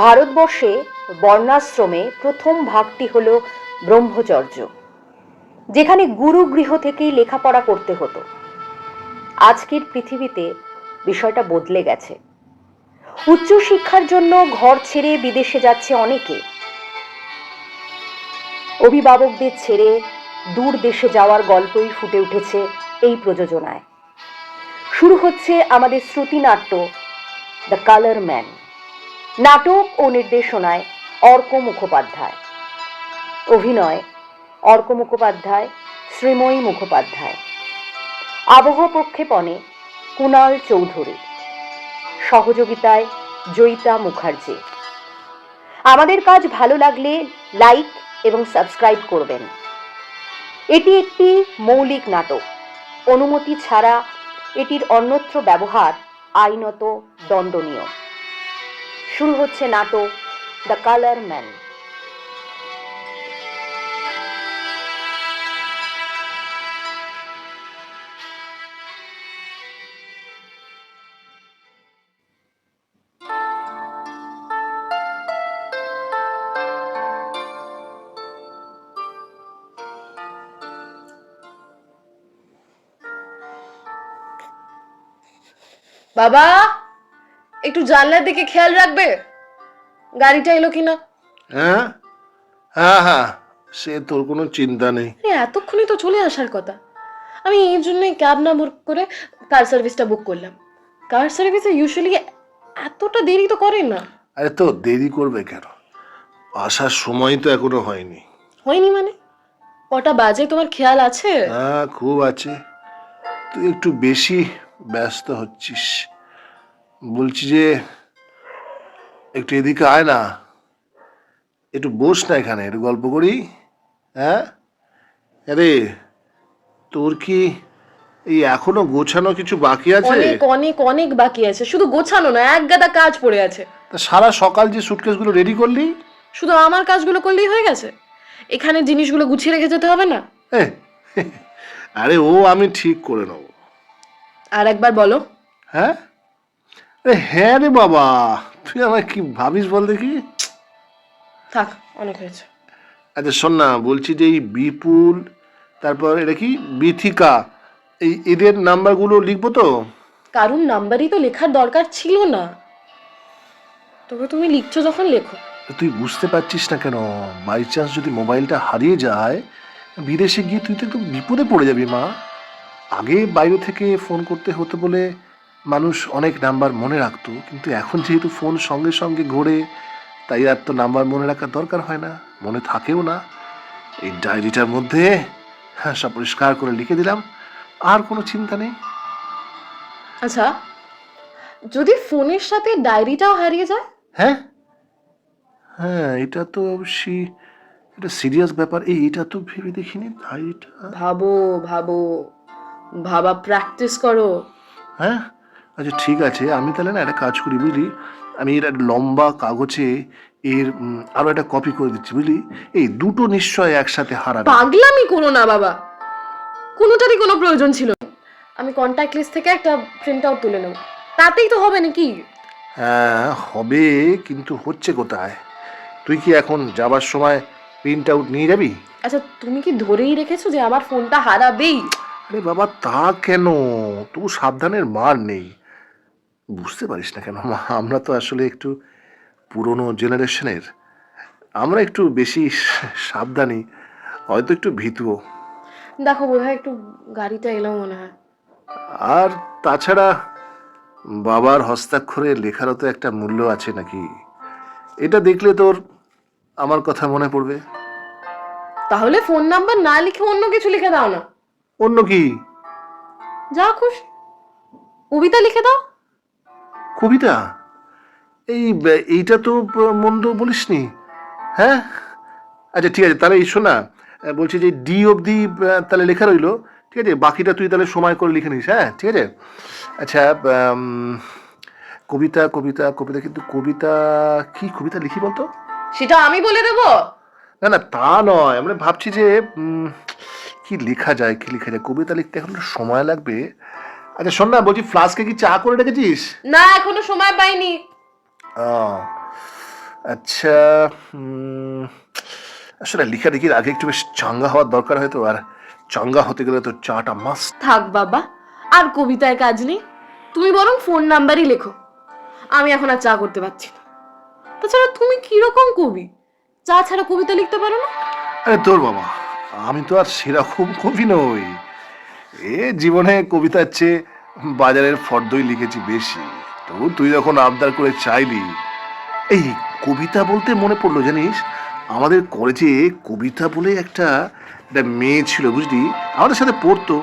ভারতবর্ষে বর্ণাশ্রমে প্রথম ভাগটি হল ব্রহ্মচর্য, যেখানে গুরুগৃহ থেকেই লেখাপড়া করতে হতো। আজকের পৃথিবীতে বিষয়টা বদলে গেছে। উচ্চশিক্ষার জন্য ঘর ছেড়ে বিদেশে যাচ্ছে অনেকে। অভিভাবকদের ছেড়ে দূর দেশে যাওয়ার গল্পই ফুটে উঠেছে এই প্রযোজনায়। শুরু হচ্ছে আমাদের শ্রুতিনাট্য, দ্য কালার ম্যান। নাটক ও নির্দেশনায় অর্ক মুখোপাধ্যায়। অভিনয়, অর্ক মুখোপাধ্যায়, শ্রীময়ী মুখোপাধ্যায়। আবহ প্রক্ষেপণে কুণাল চৌধুরী। সহযোগিতায় জয়িতা মুখার্জি। আমাদের কাজ ভালো লাগলে লাইক এবং সাবস্ক্রাইব করবেন। এটি একটি মৌলিক নাটক। অনুমতি ছাড়া এটির অন্যত্র ব্যবহার আইনত দণ্ডনীয়। শুরু হচ্ছে নাটক দ্য কালার ম্যান। বাবা! একটু জানলার দিকে খেয়াল রাখবে? গাড়িটা এলো কিনা? হ্যাঁ? হ্যাঁ হ্যাঁ। সে তোর কোনো চিন্তা নেই। আরে এতক্ষণই তো চলে আসার কথা। আমি এই জন্যই ক্যাব না বুক করে কার সার্ভিসটা বুক করলাম। কার সার্ভিসে ইউজুয়ালি এতটা দেরি তো করেন না। আরে তো দেরি করবে কেন? আসার সময় তো এখনও হয়নি। হয়নি মানে? কটা বাজে তোমার খেয়াল আছে? হ্যাঁ খুব আছে। তুই একটু বেশি ব্যস্ত হচ্ছিস। বলছি যে একটু এদিকে আয় না। একটু বস না এখানে একটু গল্প করি হ্যাঁ? আরে তোর কি এই এখনও গোছানো কিছু বাকি আছে? অনেক অনেক অনেক বাকি আছে। শুধু গোছানো না এক গাদা কাজ পড়ে আছে। তা সারা সকাল যে সুটকেসগুলো রেডি করলি? শুধু আমার কাজগুলো করলেই হয়ে গেছে? এখানে জিনিসগুলো গুছিয়ে রেখে যেতে হবে না? এ, আরে ও আমি ঠিক করে নেব। আর একবার বলো। হ্যাঁ? হ্যাঁ রে বাবা তুই আমায় কি ভাবিস বল দেখি। থাক অনেক হয়েছে। আচ্ছা শোন না বলছি যে এই বিপুল তারপর এটা কি? বিথিকা এই এদের নাম্বারগুলো লিখব তো? কারুর নাম্বারই তো লেখার দরকার ছিল না। তবে তুমি লিখছো যখন লেখো। তুই বুঝতে পারছিস না কেন? বাই চান্স যদি মোবাইলটা হারিয়ে যায় বিদেশে গিয়ে তুই তো একদম বিপদে পড়ে যাবি মা। আগে বাইরে থেকে ফোন করতে হতো বলে মানুষ অনেক নাম্বার মনে রাখতো কিন্তু এখন যেহেতু ফোন সঙ্গে সঙ্গে ঘোরে তাই আর তো নাম্বার মনে রাখার দরকার হয় না মনে থাকেও না। এই ডায়েরিটার মধ্যে হ্যাঁ সব পরিষ্কার করে লিখে দিলাম আর কোনো চিন্তা নেই। আচ্ছা যদি ফোনের সাথে ডায়েরিটাও হারিয়ে যায়? হ্যাঁ। হ্যাঁ এটা তো অবশ্যই এটা সিরিয়াস ব্যাপার। এই এটা তো ভেবে দেখিনি ডায়েরিটা। ভাবো ভাবো ভাবা প্র্যাকটিস করো। হ্যাঁ? আচ্ছা ঠিক আছে। আমি তাহলে না একটা কাজ করি বুঝলি? আমি এর একটা লম্বা কাগজে এর উম, আরও একটা কপি করে দিচ্ছি বুঝলি? এই দুটো নিশ্চয় একসাথে হারাবে। পাগলামি করো না বাবা। কোনোটারই কোনো প্রয়োজন ছিল না। আমি কন্ট্যাক্ট লিস্ট থেকে একটা প্রিন্ট আউট তুলে নেব। তাতেই তো হবে নাকি? হ্যাঁ হবে কিন্তু হচ্ছে কোথায়? তুই কি এখন যাবার সময় প্রিন্ট আউট নিয়ে যাবি? আচ্ছা তুমি কি ধরেই রেখেছো যে আমার ফোনটা হারাবেই? আরে বাবা তা কেন? তবু সাবধানের মার নেই। বুঝতে পারিস না কেন? আমরা তো আসলে একটু পুরনো জেনারেশনের। আমরা একটু বেশি সাবধানী হয়তো একটু ভীতুও। দেখো বোধ একটু গাড়িটা এলো মনে হয়। আর তাছাড়া বাবার হস্তাক্ষরে লেখারও তো একটা মূল্য আছে নাকি? এটা দেখলে তোর আমার কথা মনে পড়বে। তাহলে ফোন নাম্বার না লিখে অন্য কিছু লিখে দাও না। অন্য কি? যা খুশি। কবিতা লিখে দাও। কবিতা? এই এইটা তো মন্দ বলিসনি। হ্যাঁ? আচ্ছা ঠিক আছে তাহলে এই শোনা বলছি যে ডি অবধি তাহলে লেখা রইল ঠিক আছে? বাকিটা তুই তাহলে সময় করে লিখে নিস হ্যাঁ? ঠিক আছে? আচ্ছা কবিতা কবিতা কবিতা কিন্তু কবিতা কি কবিতা লিখি বলতো? সেটা আমি বলে দেবো? না না তা নয় আমরা ভাবছি যে কি লেখা যায় কি লেখা যায়? কবিতা লিখতে এখন সময় লাগবে। আচ্ছা শোন না বলছি ফ্লাস্কে কি চা করে রেখেছিস? না এখনও সময় পাইনি। আচ্ছা আসলে আসলে লেখালেখির আগে একটু বেশ চাঙ্গা হওয়ার দরকার হয়তো আর চাঙ্গা হতে গেলে তো চাটা মাস্ট থাক বাবা আর কবিতায় কাজ নেই। তুমি বরং ফোন নাম্বারই লেখো। আমি এখন আর চা করতে পারছি না। তাছাড়া তুমি কীরকম কবি? চা ছাড়া কবিতা লিখতে পারো না? আরে তোর বাবা আমি তো আর সেরকম কবি নই। এ জীবনে কবিতার চেয়ে বাজারের ফর্দই লিখেছি বেশি। তবু তুই যখন আবদার করে চাইলি এই কবিতা বলতে মনে পড়ল জানিস? আমাদের কলেজে কবিতা বলে একটা একটা মেয়ে ছিল বুঝলি? আমাদের সাথে পড়তো।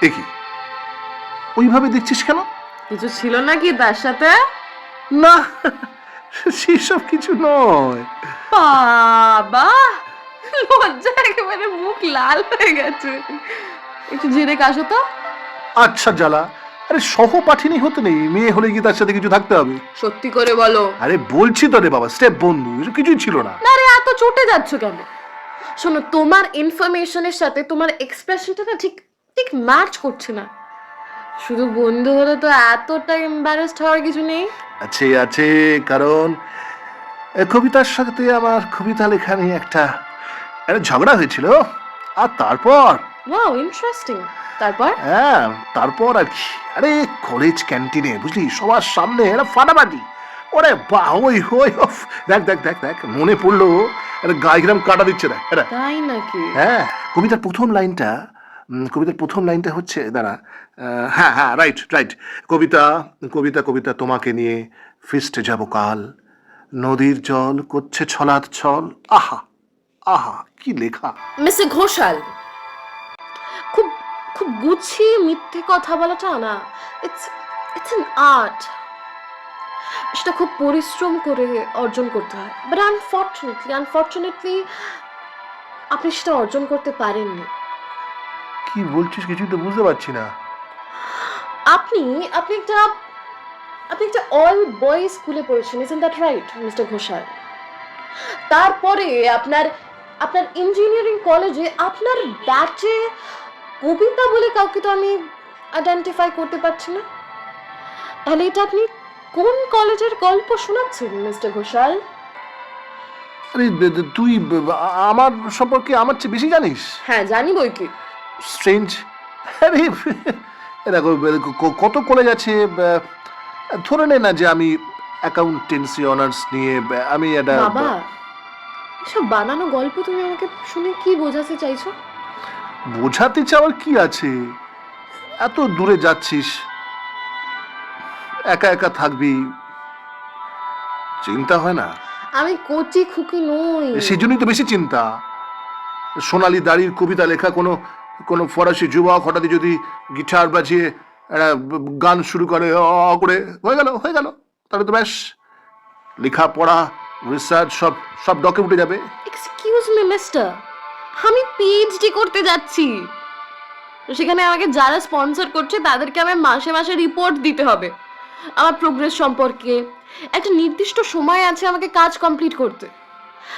দেখি ওইভাবে দেখছিস কেন? কিছু ছিল নাকি তার সাথে? না সেসব কিছু নয়। বাবা লজ্জা একেবারে মুখ লাল হয়ে গেছে। একটু জিরে কাশো তো আচ্ছা জ্বালা আরে সহপাঠিনী হতে নেই মেয়ে হলে কি তার সাথে কিছু থাকতে হবে। সত্যি করে বলো। আরে বলছি তো রে বাবা স্টেপ বন্ধু এসব কিছুই ছিল না। না রে এত চটে যাচ্ছ কেন? শোনো তোমার ইনফরমেশনের সাথে তোমার এক্সপ্রেশনটা না ঠিক ঠিক ম্যাচ করছে না। শুধু বন্ধু হলে তো এতটা এম্বারেসড হওয়ার কিছু নেই। আছে আছে কারণ এ কবিতার সাথে আমার কবিতা লেখা নিয়ে একটা একটা ঝগড়া হয়েছিল। আর তারপর? ওয়াও ইন্টারেস্টিং তারপর? হ্যাঁ তারপর আর কি। আরে কলেজ ক্যান্টিনে বুঝলি? সবার সামনে একটা ফাটাফাটি। ওরে বাহ ওই উফ, দেখ দেখ দেখ দেখ মনে পড়ল একটা গায়েগ্রাম কাটা দিচ্ছে দেখ এটা তাই নাকি? হ্যাঁ কবিতার প্রথম লাইনটা কবিতার প্রথম লাইনটা হচ্ছে দাঁড়া হ্যাঁ হ্যাঁ রাইট রাইট কবিতা কবিতা কবিতা তোমাকে নিয়ে ফিস্টে যাব কাল। নদীর জল করছে ছলাৎ ছল। আহা আহা কি লেখা। মিস্টার ঘোষাল খুব গুছিয়ে মিথ্যে কথা বলাটা না। ইটস ইটস অ্যান আর্ট সেটা খুব পরিশ্রম করে অর্জন করতে হয়। বাট আনফর্চুনেটলি আনফর্চুনেটলি আপনি সেটা অর্জন করতে পারেননি। কি বলছিস? কিছুই তো বুঝতে পারছি না। আপনি আপনি একটা আপনি একটা অল বয়েজ স্কুলে পড়েছেন is that right mister Ghoshal তারপরে আপনার আপনার ইঞ্জিনিয়ারিং কলেজে আপনার ব্যাচে কবিতা বলে কাউকে তো আমি আইডেন্টিফাই করতে পারছি না। তাহলে এটা আপনি কোন কলেজের গল্প শোনাচ্ছেন মিস্টার ঘোষাল? আরে তুই আমার সম্পর্কে আমার চেয়ে বেশি জানিস? হ্যাঁ জানি বই কি। স্ট্রেঞ্জ আরে দেখো কত কলেজ আছে ধরে নে না যে আমি অ্যাকাউন্টেন্সি অনার্স নিয়ে আমি একটা বাবা এসব বানানো গল্প তুমি আমাকে শুনে কি বোঝাতে চাইছো? বোঝাতে চাওয়ার কি আছে? এত দূরে যাচ্ছিস। একা একা থাকবি চিন্তা হয় না? আমি কচি খুকি নই। সেই জন্যই তো বেশি চিন্তা। সোনালি দাড়ির কবিতা লেখা কোনো কোনো ফরাসি যুবক হঠাৎ যদি গিটার বাজিয়ে একটা গান শুরু করে অ অ করে হয়ে গেল হয়ে গেল। তাহলে তো ব্যাস। লেখাপড়া রিসার্চ সব সব ডকে উঠে যাবে। এক্সকিউজ মি মিস্টার আমি পিএইচডি করতে যাচ্ছি। তো সেখানে আমাকে যারা স্পন্সর করছে, তাদেরকে আমি মাসে মাসে রিপোর্ট দিতে হবে। আমার প্রোগ্রেস সম্পর্কে। একটা নির্দিষ্ট সময় আছে আমাকে কাজ কমপ্লিট করতে।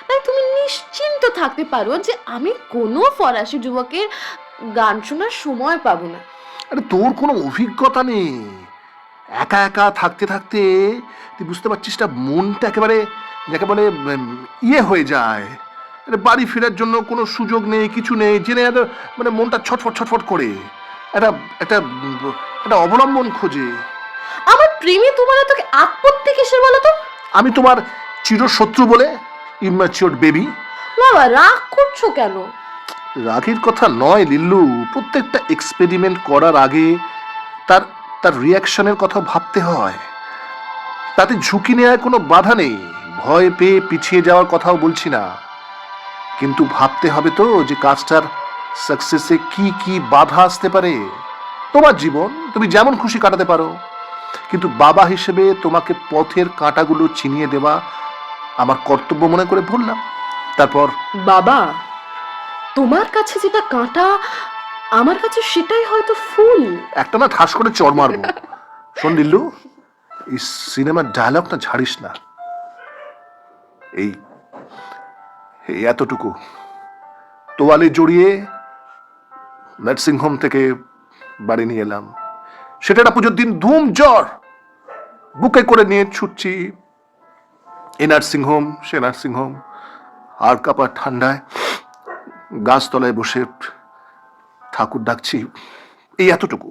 তাই তুমি নিশ্চিন্ত থাকতে পারো যে আমি কোনো ফরাসি যুবকের গান শোনার সময় পাবো না। আরে তোর কোনো অভিজ্ঞতা নেই। একা একা থাকতে থাকতে তুই বুঝতে পারছিস না, মনটা একেবারে, যাকে বলে ইয়ে হয়ে যায়। আরে বাড়ি ফেরার জন্য কোনো সুযোগ নেই কিছু নেই জেনে একটা মানে মনটা ছটফট ছটফট করে। একটা একটা একটা অবলম্বন খোঁজে। আমার প্রেমে তোমার তোকে আপত্তি কিসের বলো তো? আমি তোমার চিরশত্রু বলে ইম্যাচিওর বেবি বাবা রাগ করছ কেন? রাগের কথা নয় লিল্লু। প্রত্যেকটা এক্সপেরিমেন্ট করার আগে তার তার রিয়াকশনের কথা ভাবতে হয়। তাতে ঝুঁকি নেওয়ার কোনো বাধা নেই। ভয় পেয়ে পিছিয়ে যাওয়ার কথাও বলছি না। কিন্তু ভাবতে হবে তো যে কাজটার সাকসেসে কি কি বাধা আসতে পারে। তোমার জীবন তুমি যেমন খুশি কাটাতে পারো কিন্তু বাবা হিসেবে তোমাকে পথের কাঁটাগুলো চিনিয়ে দেওয়া আমার কর্তব্য মনে করে ভুললাম। তারপর বাবা তোমার কাছে যেটা কাঁটা আমার কাছে সেটাই হয়তো ফুল। একটা না ঠাস করে চড় মারবো। শোন লিল্লু এই সিনেমার ডায়লগটা ঝাড়িস না। এই এই এতটুকু। তোয়ালে জড়িয়ে নার্সিং হোম থেকে বাড়ি নিয়ে এলাম। সেটা পুজোর দিন ধুম জ্বর। বুকে করে নিয়ে ছুটছি এ নার্সিংহোম সে নার্সিংহোম। আর কাপা ঠান্ডায় গাছতলায় বসে ঠাকুর ডাকছি এই এতটুকু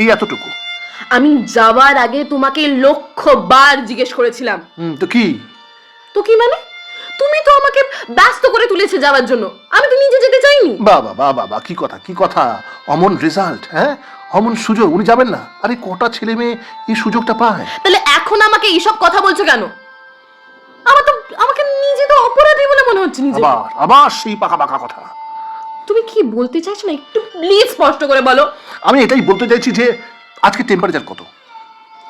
এই এতটুকু। আমি যাওয়ার আগে তোমাকে লক্ষ বার জিজ্ঞেস করেছিলাম। তো কি? তো কি মানে? আমাকে ব্যস্ত করে তুলেছে যাওয়ার জন্য। আমি তো নিজে যেতে চাইনি। বাবা বাবা বাবা কি কথা কি কথা? অমন রেজাল্ট হ্যাঁ? অমন সুযোগ উনি যাবেন না। আরে কটা ছেলে মেয়ে এই সুযোগটা পায়? তাহলে এখন আমাকে এইসব কথা বলছো কেন? আমার তো আমাকে নিজে তো অপরাধী বলে মনে হচ্ছে নিজে আবার আবার সেই পাকা পাকা কথা। তুমি কি বলতে চাইছো না? একটু প্লিজ স্পষ্ট করে বলো। আমি এটাই বলতে চাইছি যে আজকে টেম্পারেচার কত?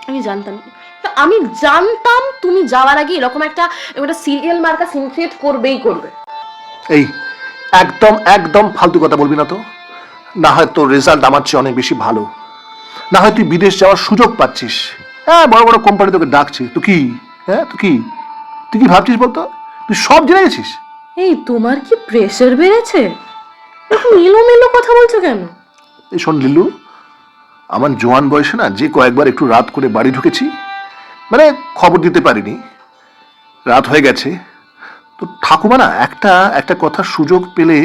আমি জানতাম। তা আমি জানতাম তুমি যাওয়ার আগে এরকম একটা একটা সিরিয়াল মার্কা সিন ক্রিয়েট করবেই করবে। এই একদম একদম ফালতু কথা বলবি না তো। না হয় তোর রেজাল্ট আমার চেয়ে অনেক বেশি ভালো। না হয় তুই বিদেশ যাওয়ার সুযোগ পাচ্ছিস। হ্যাঁ বড় বড় কোম্পানি তোকে ডাকছে। তুই কি? হ্যাঁ তুই কি? তুই কি ভাবছিস বলতো? তুই সব জেনে গেছিস? এই তোমার কি প্রেশার বেড়েছে? এলোমেলো কথা বলছো কেন? এই শোন লিল্লু আমার জোয়ান বয়সে না যে কয়েকবার একটু রাত করে বাড়ি ঢুকেছি মানে খবর দিতে পারিনি। রাত হয়ে গেছে। তো ঠাকুমা না একটা একটা কথার সুযোগ পেলে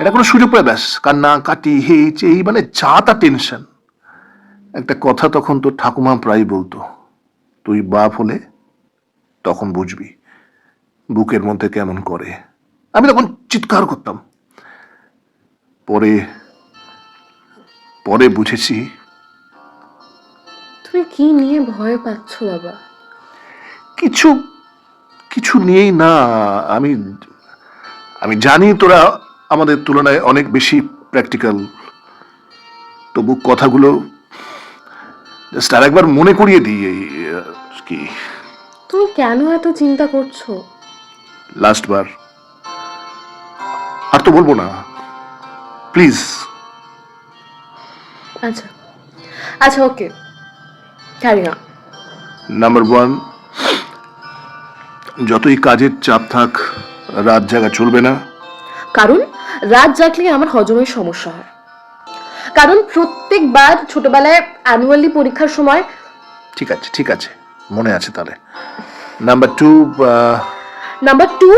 এটা কোনো সুযোগ পেলে ব্যাস, কান্না, কাটি, হেচ, এই মানে যা তা টেনশন একটা কথা তখন তো ঠাকুমা প্রায় বলতো, তুই বাপ হলে তখন বুঝবি বুকের মধ্যে কেমন করে। আমি তখন চিৎকার করতাম। পরে পরে বুঝেছি তুমি কি নিয়ে ভয় পাচ্ছ বাবা? কিছু কিছু নিয়েই না আমি আমি জানি তোরা আমাদের তুলনায় অনেক বেশি প্র্যাকটিক্যাল তবু কথাগুলো জাস্ট আর একবার মনে করিয়ে দিই এই কি? তুমি কেন এত চিন্তা করছ? লাস্ট বার। আর তো বলব না। প্লিজ আচ্ছা। আচ্ছা okay carry on number one যতই কাজের চাপ থাক রাত জাগা চলবে না। কারণ রাত জাগলে আমার হজমের সমস্যা হয়। কারণ প্রত্যেকবার ছোটবেলায় অ্যানুয়ালি পরীক্ষার সময় ঠিক আছে ঠিক আছে মনে আছে তাহলে। নাম্বার টু নাম্বার টু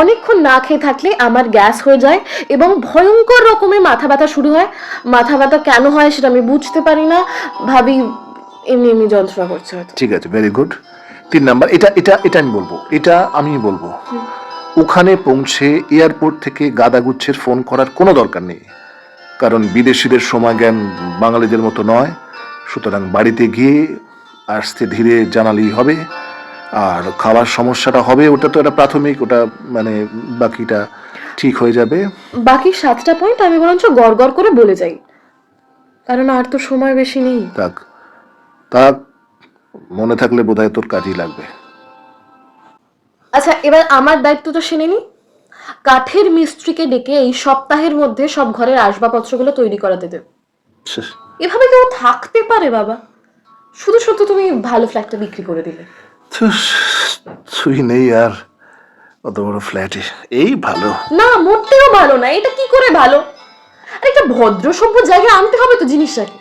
অনেকক্ষণ না খেয়ে থাকলে আমার গ্যাস হয়ে যায় এবং ভয়ঙ্কর রকমের মাথা ব্যথা শুরু হয়। মাথা ব্যথা কেন হয় সেটা আমি বুঝতে পারি না। ভাবি এমনি এমনি যন্ত্রণা করছে হয়তো। ঠিক আছে ভেরি গুড তিন নাম্বার এটা এটা এটা আমি বলব এটা আমি বলব। ওখানে পৌঁছে এয়ারপোর্ট থেকে গাদাগুচ্ছের ফোন করার কোনো দরকার নেই। কারণ বিদেশিদের সময় জ্ঞান বাঙালিদের মতো নয়। সুতরাং বাড়িতে গিয়ে আসতে ধীরে জানালেই হবে। আর খাওয়ার সমস্যাটা হবে ওটা তো একটা প্রাথমিক ওটা মানে বাকিটা ঠিক হয়ে যাবে। বাকি সাতটা পয়েন্ট আমি বরঞ্চ গড় গড় করে বলে যাই। কারণ আর তো সময় বেশি নেই। থাক। থাক মনে থাকলে বোধহয় তোর কাজই লাগবে। আচ্ছা এবার আমার দায়িত্ব তো শুনে নি। কাঠের মিস্ত্রিকে ডেকে এই সপ্তাহের মধ্যে সব ঘরের আসবাবপত্রগুলো তৈরি করাতে দেবে। এভাবে কেউ থাকতে পারে বাবা। শুধু শুধু তুমি ভালো ফ্ল্যাটটা বিক্রি করে দিলে। তুই নেই আর অত বড় ফ্ল্যাটে। এই ভালো। না মোটেও ভালো না। এটা কি করে ভালো? একটা ভদ্র সভ্য জায়গায় আনতে হবে তো জিনিসটাকে।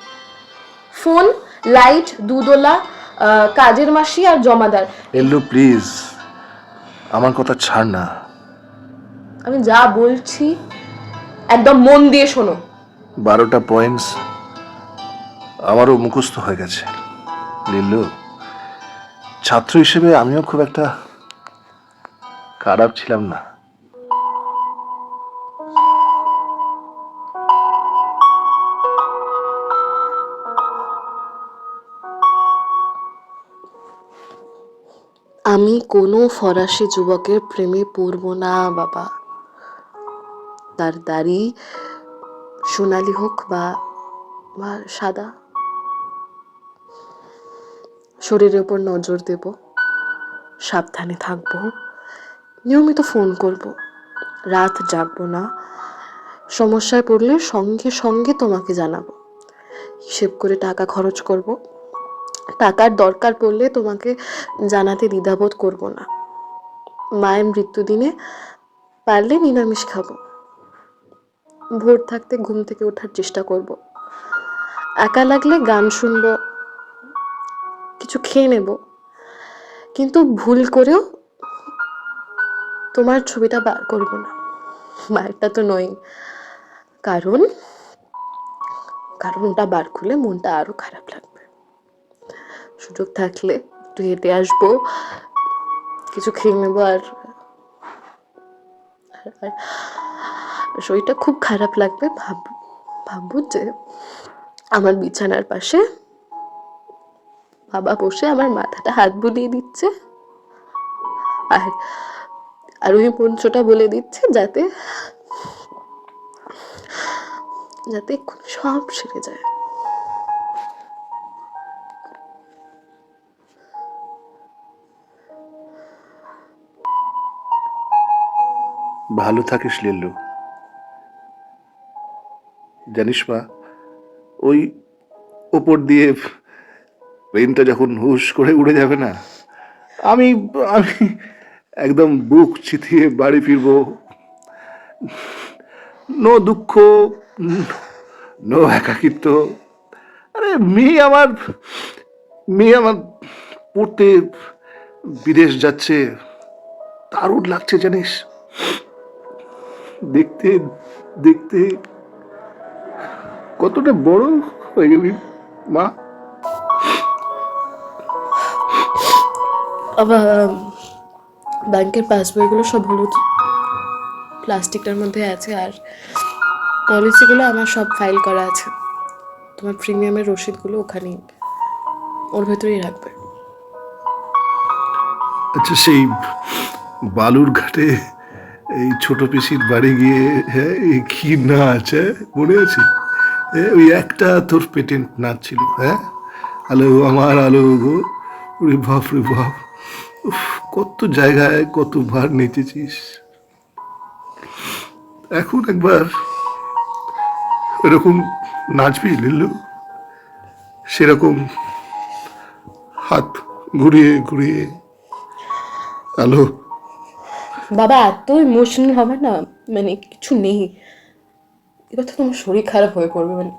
ফোন লাইট দুদোলা কাজের মাসি আর জমাদার। এল্লু প্লিজ আমার কথা ছাড় না। আমি যা বলছি একদম মন দিয়ে শোনো। বারোটা পয়েন্টস আমারও মুখস্থ হয়ে গেছে। লিল্লু ছাত্র হিসেবে আমিও খুব একটা খারাপ ছিলাম না। আমি কোনো ফরাসি যুবকের প্রেমে পড়ব না, বাবা। তার দাড়ি সোনালি হোক বা সাদা। শরীরের উপর নজর দেব। সাবধানে থাকব। নিয়মিত ফোন করব। রাত জাগবো না। সমস্যায় পড়লে সঙ্গে সঙ্গে তোমাকে জানাব। হিসেব করে টাকা খরচ করব। টাকার দরকার পড়লে তোমাকে জানাতে দ্বিধাবোধ করব না। মায়ের মৃত্যুদিনে পারলে নিরামিষ খাব। ভোর থাকতে ঘুম থেকে ওঠার চেষ্টা করব। একা লাগলে গান শুনব, কিছু খেয়ে নেব। কিন্তু ভুল করেও তোমার ছবিটা বার করব না। মায়েরটা তো নয়। কারণ কারণ ওটা বার করলে মনটা আরও খারাপ লাগবে। সুযোগ থাকলে একটু হেঁটে আসব, কিছু খেয়ে নেব আর শরীরটা খুব খারাপ লাগবে। ভাব, ভাববো যে আমার বিছানার পাশে বাবা বসে আমার মাথাটা হাত বুলিয়ে দিচ্ছে। আর আর ওই মন্ত্রটা বলে দিচ্ছে যাতে যাতে সব সেরে যায়। ভালো থাকিস লিল্লু। জানিস মা, ওই ওপর দিয়ে প্লেনটা যখন হুশ করে উড়ে যাবে না, আমি আমি একদম বুক চিতিয়ে বাড়ি ফিরবো। নো দুঃখ, নো একাকিত্ব। আরে মেয়ে আমার মেয়ে আমার পড়তে বিদেশ যাচ্ছে, দারুণ লাগছে জানিস। দেখতে দেখতে কতটা বড় হয়ে গেলি মা? আবার ব্যাংকের পাসবইগুলো সব হলুদ। প্লাস্টিকটার মধ্যে আছে আর পলিসিগুলো আমার সব ফাইল করা আছে। তোমার প্রিমিয়ামের রসিদগুলো ওখানেই ওর ভেতরেই রাখবে। আচ্ছা সেই বালুর ঘাটে এই ছোট পিসির বাড়ি গিয়ে হ্যাঁ কি নাচ হ্যাঁ মনে আছে? হ্যাঁ, ওই একটা তোর পেটেন্ট নাচ ছিল হ্যাঁ? আলো আমার আলো গো ওরে বাপ রে বাপ। কত জায়গায় কত ভার নেচেছিস। এখন একবার এরকম নাচবি লিল্লু? সেরকম হাত ঘুরিয়ে ঘুরিয়ে। আলো বাবা এত ইমোশনাল হবে না? মানে কিছু নেই। এবার তো তোমার শরীর খারাপ হয়ে পড়বে মানে।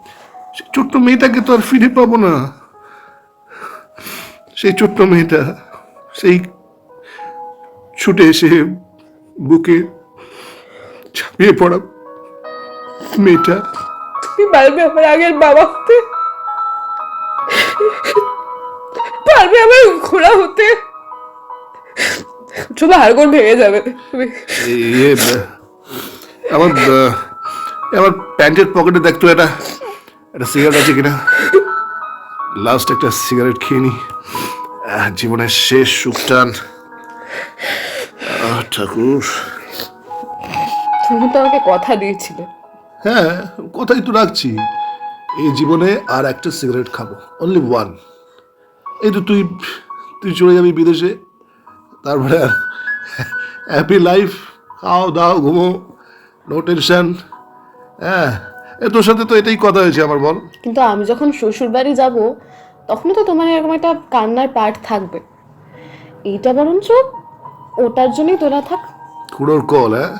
ছোট্ট মেয়েটাকে তো আর ফিরে পাবো না। সেই ছোট্ট মেয়েটা সেই ছুটে এসে বুকে ছাপিয়ে পড়া মেয়েটা। তুমি পারবে আমার আগের বাবা হতে? পারবে আমার ঘোড়া হতে? শুধু হাড়গোড় ভেঙে যাবে। ইয়ে আমার আমার প্যান্টের পকেটে দেখতো একটা একটা সিগারেট আছে কিনা? লাস্ট একটা সিগারেট খেয়ে নি। জীবনের শেষ সুখটান। আহ, ঠাকুর। তুমি তো আমাকে কথা দিয়েছিলে। হ্যাঁ কথাই তো রাখছি। এই জীবনে আর একটা সিগারেট খাব। অনলি ওয়ান এই তো তুই তুই চলে যাবি বিদেশে। তারপরে হ্যাপি লাইফ খাও দাও ঘুমো। নো টেনশন হ্যাঁ এ তোর সাথে তো এটাই কথা হয়েছে আমার বল। কিন্তু আমি যখন শ্বশুর বাড়ি যাব তখনও তো তোমার এরকম একটা কান্নার পার্ট থাকবে। এইটা বরঞ্চ ওটার জন্যই তোলা থাক। খুড়োর কল হ্যাঁ?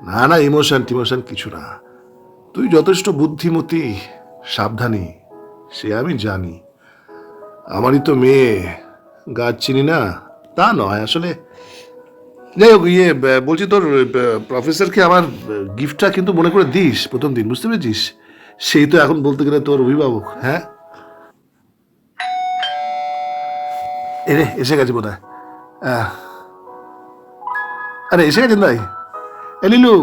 না না ইমোশন টিমোশন কিছু না। তুই যথেষ্ট বুদ্ধিমতী সাবধানী সে আমি জানি। আমারই তো মেয়ে গাছ চিনি না? তা নয় আসলে যাই হোক ইয়ে বলছি তোর প্রফেসরকে আমার গিফটটা কিন্তু মনে করে দিস, প্রথম দিন, বুঝতে পেরেছিস? সেই তো এখন বলতে গেলে তোর অভিভাবক হ্যাঁ? এরে এসে গেছে বোধ হয়। আরে, এসে গেছেন ভাই? এ লিলু,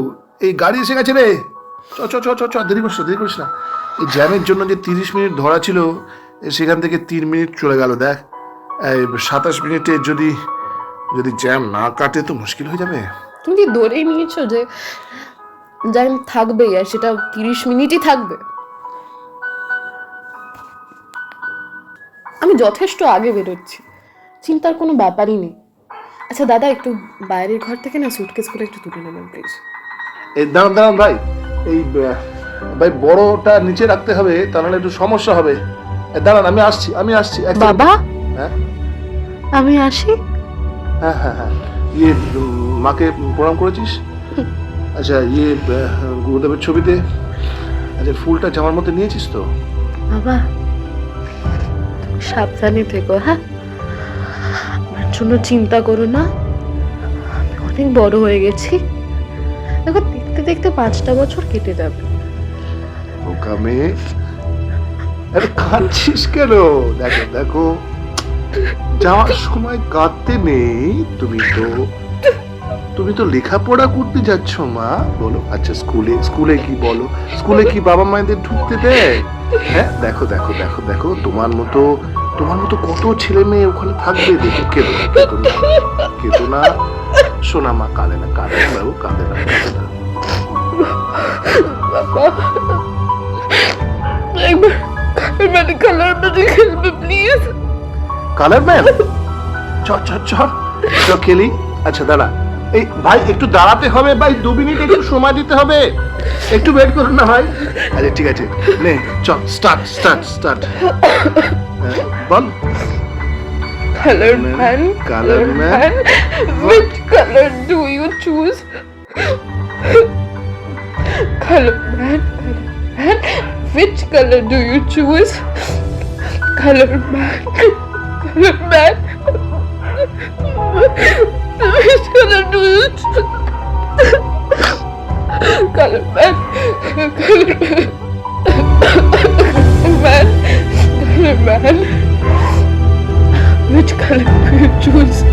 এই গাড়ি এসে গেছে রে। চ চ চ চ দেরি করিস না, দেরি করিস না। এই জ্যামের জন্য যে তিরিশ মিনিট ধরা ছিল সেখান থেকে তিন মিনিট চলে গেল, দেখ। সাতাশ মিনিটে যদি যদি জ্যাম না কাটে তো মুশকিল হয়ে যাবে। তুমি কি ধরেই নিয়েছো যে জ্যাম থাকবেই আর সেটা তিরিশ মিনিটই থাকবে। আমি যথেষ্ট আগে বেরোচ্ছি চিন্তার কোনো ব্যাপারই নেই। আচ্ছা দাদা একটু বাইরের ঘর থেকে না সুটকেস করে একটু তুলে নেবেন প্লিজ এই দাঁড়ান দাঁড়ান ভাই এই ভাই বড়টা নিচে রাখতে হবে তাহলে একটু সমস্যা হবে। দাঁড়ান আমি আসছি আমি আসছি বাবা? হ্যাঁ? আমি আসি? হ্যাঁ হ্যাঁ হ্যাঁ। ইয়ে মাকে প্রণাম করেছিস? আচ্ছা ইয়ে গুরুদেবের ছবিতে আচ্ছা ফুলটা জামার মধ্যে নিয়েছিস তো? বাবা সাবধানে থেকো হ্যাঁ? আমার জন্য চিন্তা করো না। আমি অনেক বড় হয়ে গেছি। দেখো দেখতে দেখতে পাঁচটা বছর কেটে যাবে। বোকা মেয়ে। আরে কাঁদছিস কেন? দেখো দেখো। যাওয়ার সময় কাঁদতে নেই? তুমি তো তুমি তো লেখাপড়া করতে যাচ্ছ, মা। বলো আচ্ছা স্কুলে স্কুলে কি বলো? স্কুলে কি বাবা মায়েদের ঢুকতে দেয়? হ্যাঁ দেখো দেখো দেখো দেখো, তোমার মতো তোমার মতো কত ছেলে মেয়ে ওখানে থাকবে দেখো, কেঁদো না না, কেঁদো না। শোনা, মা, কাঁদে না কাঁদে না, বাবু, কাঁদে না কাঁদে না। একবার মানে খেলবে প্লিজ কালার ম্যান চল চল চল চল খেলি। আচ্ছা দাঁড়া। এই ভাই একটু দাঁড়াতে হবে ভাই। দু মিনিট একটু সময় দিতে হবে। একটু ওয়েট করুন না ভাই। আরে ঠিক আছে। নে চল start start start ball. Colour man colour man which colour do you choose colour man colour man colour do you choose colour man Ben... Ben sana duyut. Kalın ben... Kalın ben... Ben... Kalın ben... Üç kalın çocuğuz.